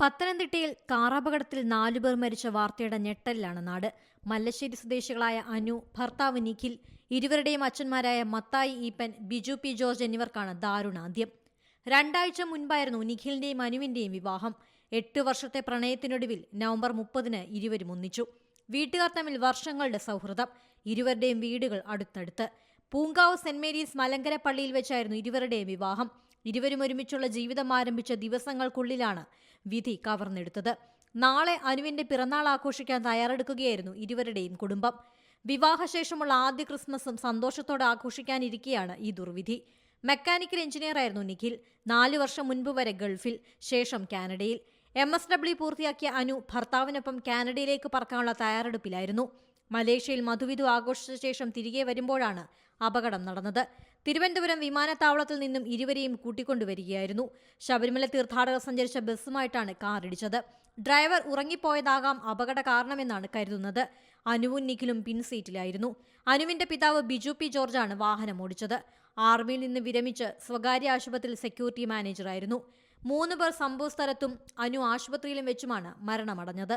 പത്തനംതിട്ടയിൽ കാറപകടത്തിൽ നാലുപേർ മരിച്ച വാർത്തയുടെ ഞെട്ടലിലാണ് നാട്. മല്ലശ്ശേരി സ്വദേശികളായ അനു ഭർത്താവ് നിഖിൽ ഇരുവരുടെയും അച്ഛന്മാരായ മത്തായി ഈപ്പൻ ബിജു പി ജോർജ് എന്നിവർക്കാണ് ദാരുണാന്ത്യം. രണ്ടാഴ്ച മുൻപായിരുന്നു നിഖിലിന്റെയും അനുവിന്റെയും വിവാഹം. എട്ട് വർഷത്തെ പ്രണയത്തിനൊടുവിൽ നവംബർ മുപ്പതിന് ഇരുവരും ഒന്നിച്ചു. വീട്ടുകാർ തമ്മിൽ വർഷങ്ങളുടെ സൗഹൃദം. ഇരുവരുടെയും വീടുകൾ അടുത്തടുത്ത്. പൂങ്കാവ് സെന്റ് മേരീസ് മലങ്കര പള്ളിയിൽ വെച്ചായിരുന്നു ഇരുവരുടെയും വിവാഹം. ഇരുവരും ഒരുമിച്ചുള്ള ജീവിതം ആരംഭിച്ച ദിവസങ്ങൾക്കുള്ളിലാണ് വിധി കവർന്നെടുത്തത്. നാളെ അനുവിന്റെ പിറന്നാൾ ആഘോഷിക്കാൻ തയ്യാറെടുക്കുകയായിരുന്നു ഇരുവരുടെയും കുടുംബം. വിവാഹശേഷമുള്ള ആദ്യ ക്രിസ്മസും സന്തോഷത്തോടെ ആഘോഷിക്കാനിരിക്കെയാണ് ഈ ദുർവിധി. മെക്കാനിക്കൽ എഞ്ചിനീയറായിരുന്നു നിഖിൽ. നാലു വർഷം മുൻപ് വരെ ഗൾഫിൽ ശേഷം കാനഡയിൽ. എം എസ് ഡബ്ല്യു പൂർത്തിയാക്കിയ അനു ഭർത്താവിനൊപ്പം കാനഡയിലേക്ക് പറക്കാനുള്ള തയ്യാറെടുപ്പിലായിരുന്നു. മലേഷ്യയിൽ മധുവിധു ആഘോഷിച്ച ശേഷം തിരികെ വരുമ്പോഴാണ് അപകടം നടന്നത്. തിരുവനന്തപുരം വിമാനത്താവളത്തിൽ നിന്നും ഇരുവരെയും കൂട്ടിക്കൊണ്ടുവരികയായിരുന്നു. ശബരിമല തീർത്ഥാടകർ സഞ്ചരിച്ച ബസ്സുമായിട്ടാണ് കാർ ഇടിച്ചത് ഡ്രൈവർ ഉറങ്ങിപ്പോയതാകാം അപകട കാരണമെന്നാണ് കരുതുന്നത്. അനുവും നിഖിലും പിൻസീറ്റിലായിരുന്നു അനുവിന്റെ പിതാവ് ബിജു പി ജോർജാണ് വാഹനം ഓടിച്ചത് ആർമിയിൽ നിന്ന് വിരമിച്ച് സ്വകാര്യ ആശുപത്രിയിൽ സെക്യൂരിറ്റി മാനേജറായിരുന്നു. മൂന്ന് പേർ സംഭവസ്ഥലത്തും അനു ആശുപത്രിയിലും വെച്ചുമാണ് മരണമടഞ്ഞത്.